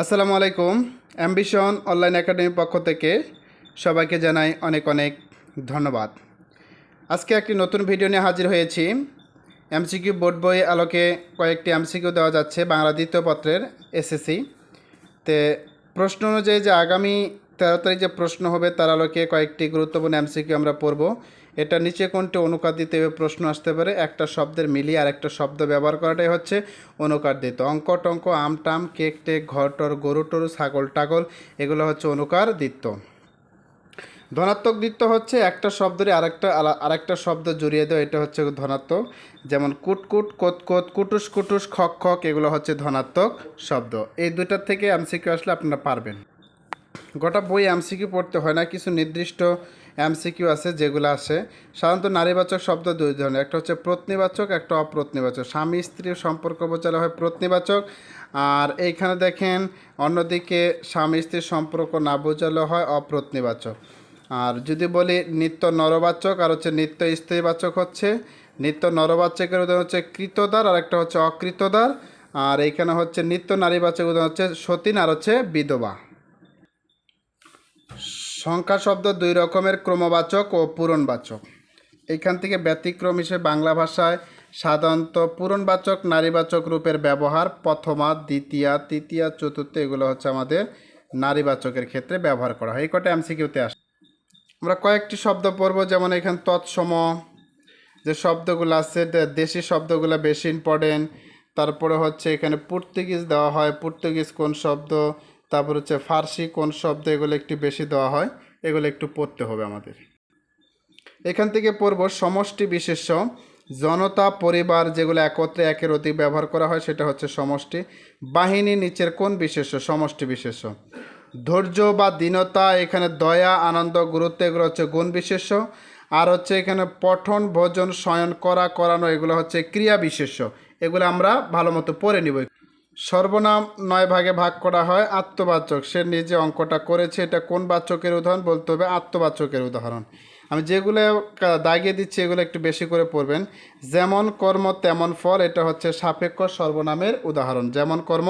আসসালামু আলাইকুম। Ambition online একাডেমির পক্ষ থেকে সবাইকে জানাই অনেক অনেক ধন্যবাদ। আজকে একটি নতুন ভিডিও নিয়ে হাজির হয়েছি। এমসিকিউ বোর্ড বই আলোকে কয়েকটি এমসিকিউ দেওয়া যাচ্ছে বাংলা দ্বিতীয় পত্রের এসএসসি। তে প্রশ্ন অনুযায়ী যে আগামী তেরো তারিখ যে প্রশ্ন হবে তার আলোকে কয়েকটি গুরুত্বপূর্ণ এমসিকিউ আমরা পড়ব। এটা নিচে কোনটি অনুকার দিতে হবে প্রশ্ন আসতে পারে। একটা শব্দের মিলিয়ে আর একটা শব্দ ব্যবহার করাটাই হচ্ছে অনুকার দিত অঙ্ক টঙ্ক, আম টাম, কেক টেক, ঘর টর, গরু টরু, ছাগল টাগল, এগুলো হচ্ছে অনুকার দিত্য ধনাত্মক দিত্য হচ্ছে একটা শব্দরে আরেকটা আরেকটা শব্দ জড়িয়ে দেওয়া, এটা হচ্ছে ধনাত্মক। যেমন কুটকুট কোত কোত, কুটুস কুটুস, খক খক, এগুলো হচ্ছে ধনাত্মক শব্দ। এই দুইটার থেকে এমসিকিউ আসলে আপনারা পারবেন। গোটা বই এমসিকিউ পড়তে হয় না, কিছু নির্দিষ্ট এমসিকিউ আছে যেগুলো আসে সাধারণত নারীবাচক শব্দ দুই ধরনের, একটা হচ্ছে প্রত্নিবাচক, একটা অপ্রত্নিবাচক। স্বামী স্ত্রীর সম্পর্ক বোঝালে হয় প্রত্নিবাচক। আর এইখানে দেখেন, অন্যদিকে স্বামী স্ত্রীর সম্পর্ক না বোঝালে হয় অপ্রত্নিবাচক। আর যদি বলি নিত্য নরবাচক, আর হচ্ছে নিত্য স্ত্রীবাচক হচ্ছে, নিত্য নরবাচকের উদাহরণ হচ্ছে কৃতদার, আর একটা হচ্ছে অকৃতদার। আর এইখানে হচ্ছে নিত্য নারীবাচক উদাহরণ হচ্ছে সতীন, আর হচ্ছে বিধবা। সংখ্যা শব্দ দুই রকমের, ক্রমবাচক ও পূরণবাচক। এখান থেকে ব্যতিক্রম হিসেবে বাংলা ভাষায় সাধারণত পূরণবাচক, নারীবাচক রূপের ব্যবহার, প্রথমা, দ্বিতীয়া, তৃতীয়া, চতুর্থ, এগুলো হচ্ছে আমাদের নারীবাচকের ক্ষেত্রে ব্যবহার করা হয়। এই কটা এমসিকিউতে আসে? আমরা কয়েকটি শব্দ পড়ব, যেমন এখানে তৎসম, যে শব্দগুলো আছে দেশি শব্দগুলো বেশি ইম্পর্টেন্ট তারপরে হচ্ছে এখানে পর্তুগিজ দেওয়া হয়। পর্তুগিজ কোন শব্দ? তারপর হচ্ছে ফার্সি কোন শব্দ এগুলো একটু বেশি দেওয়া হয়, এগুলো একটু পড়তে হবে আমাদের। এখান থেকে পড়ব সমষ্টি বিশেষ্য। জনতা, পরিবার যেগুলো একত্রে একের অধিক ব্যবহার করা হয় সেটা হচ্ছে সমষ্টি। বাহিনী নিচের কোন বিশেষ্য? সমষ্টি বিশেষ্য। ধৈর্য বা দীনতা, এখানে দয়া, আনন্দ, গুরুত্ব, এগুলো হচ্ছে গুণ বিশেষ্য। আর হচ্ছে এখানে পঠন, ভোজন, শয়ন, করা, করানো, এগুলো হচ্ছে ক্রিয়া বিশেষ্য। এগুলো আমরা ভালো মতো পড়ে নিব। সর্বনাম নয় ভাগে ভাগ করা হয়, আত্মবাচক। সে নিজে অঙ্কটা করেছে, এটা কোন বাচকের উদাহরণ বলতে হবে, আত্মবাচকের উদাহরণ। আমি যেগুলো দাগিয়ে দিচ্ছি, এগুলো একটু বেশি করে পড়বেন। যেমন কর্ম, তেমন ফল, এটা হচ্ছে সাপেক্ষ সর্বনামের উদাহরণ। যেমন কর্ম,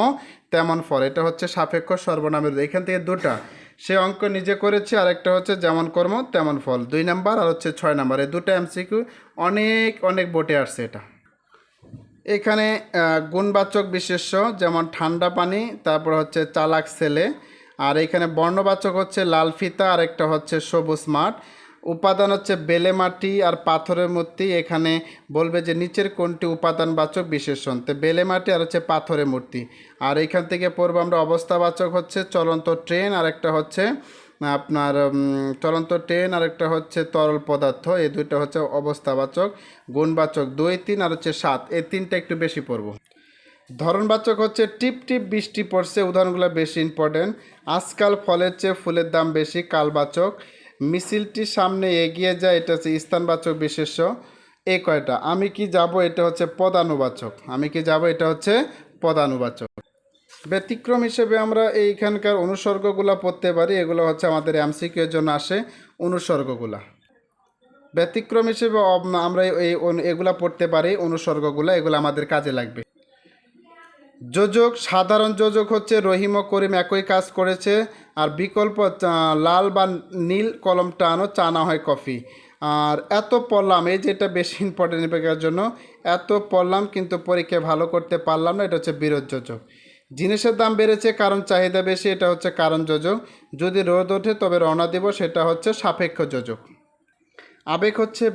তেমন ফল, এটা হচ্ছে সাপেক্ষ সর্বনামের এখান থেকে দুটা। সে অঙ্ক নিজে করেছে আর একটা হচ্ছে যেমন কর্ম, তেমন ফল। দুই নাম্বার আর হচ্ছে ছয় নাম্বার। এই দুটো এমসিকিউ অনেক অনেক বোটে আসছে এটা। এখানে গুণবাচক বিশেষ্য যেমন ঠান্ডা পানি, তারপর হচ্ছে চালাক ছেলে আর এখানে বর্ণবাচক হচ্ছে লাল ফিতা আর একটা হচ্ছে সবুজ মাঠ। উপাদান হচ্ছে বেলে মাটি আর পাথরের মূর্তি। এখানে বলবে যে নিচের কোনটি উপাদানবাচক বিশেষণ তো বেলে মাটি আর হচ্ছে পাথরের মূর্তি। আর এখান থেকে পড়ব আমরা অবস্থাবাচক হচ্ছে চলন্ত ট্রেন আর একটা হচ্ছে আপনার চলন্ত ট্রেন আর একটা হচ্ছে তরল পদার্থ, এই দুইটা হচ্ছে অবস্থাবাচক, গুণবাচক দুই, তিন আর হচ্ছে সাত, এই তিনটা একটু বেশি পড়ব। ধরনবাচক হচ্ছে টিপ টিপ বৃষ্টি পড়ছে, উদাহরণগুলো বেশি ইম্পর্টেন্ট আজকাল ফলের চেয়ে ফুলের দাম বেশি, কালবাচক। মিছিলটি সামনে এগিয়ে যায়, এটা হচ্ছে স্থানবাচক বিশেষ্য। এ কয়টা? আমি কি যাব? এটা হচ্ছে পদানুবাচক। আমি কি যাব? এটা হচ্ছে পদানুবাচক। ব্যতিক্রম হিসেবে আমরা এইখানকার অনুসর্গগুলো পড়তে পারি। এগুলো হচ্ছে আমাদের এমসিকিউ এর জন্য আসে অনুসর্গগুলা। ব্যতিক্রম হিসেবে আমরা এই এগুলা পড়তে পারি অনুসর্গগুলা, এগুলো আমাদের কাজে লাগবে। যোজক, সাধারণ যোজক হচ্ছে রহিম ও করিম একই কাজ করেছে, আর বিকল্প লাল বা নীল কলম টানো, চানা হয় কফি। আর এত পড়লাম, এই যেটা বেশি ইম্পর্টেন্ট জন্য, এত পড়লাম কিন্তু পরীক্ষায় ভালো করতে পারলাম না, এটা হচ্ছে বিরোধ যোজক। জিনিসের দাম বেড়েছে, কারণ চাহিদা বেশি, এটা হচ্ছে কারণ যোজক। যদি রোদ ওঠে, তবে রওনা দেব, সেটা হচ্ছে সাপেক্ষ যোজক। আবেগ হচ্ছে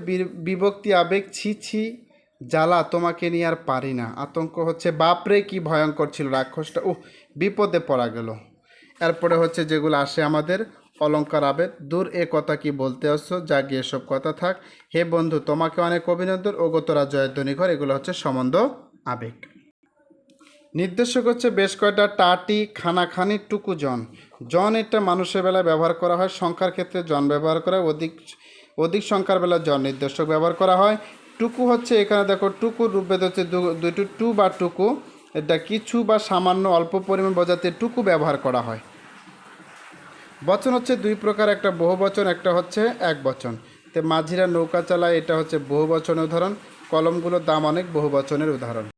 বিভক্তি, আবেগ, ছি ছি, জ্বালা, তোমাকে নিয়ে আর পারি না। আতঙ্ক হচ্ছে, বাপরে, কি ভয়ঙ্কর ছিল রাক্ষসটা। ও বিপদে পড়া গেল। এরপরে হচ্ছে যেগুলো আসে আমাদের, অলঙ্কার, আবেগ। দূর এ কথা কি বলতে আসছো যা গিয়ে সব কথা থাক। হে বন্ধু, তোমাকে অনেক অভিনন্দন। ও গোতরা জয়ধ্বনি ঘর, এগুলো হচ্ছে সম্বন্ধ আবেগ। নির্দেশক হচ্ছে বেশ কয়টা টাটি, খানাখানি টুকু জন জন এটা মানুষের বেলায় ব্যবহার করা হয়, সংখ্যার ক্ষেত্রে জন ব্যবহার করা হয়, অধিক অধিক সংখ্যার বেলা জন নির্দেশক ব্যবহার করা হয়। টুকু হচ্ছে এখানে দেখো, টুকুর রূপভেদ হচ্ছে দু- দুইটি টু বা টুকু। এটা কিছু বা সামান্য অল্প পরিমাণ বোঝাতে টুকু ব্যবহার করা হয়। বচন হচ্ছে দুই প্রকার, একটা বহু বচন, একটা হচ্ছে এক বচন। তো মাঝিরা নৌকা চালায়, এটা হচ্ছে বহু বচনের উদাহরণ, কলমগুলোর দাম অনেক, বহু বচনের উদাহরণ।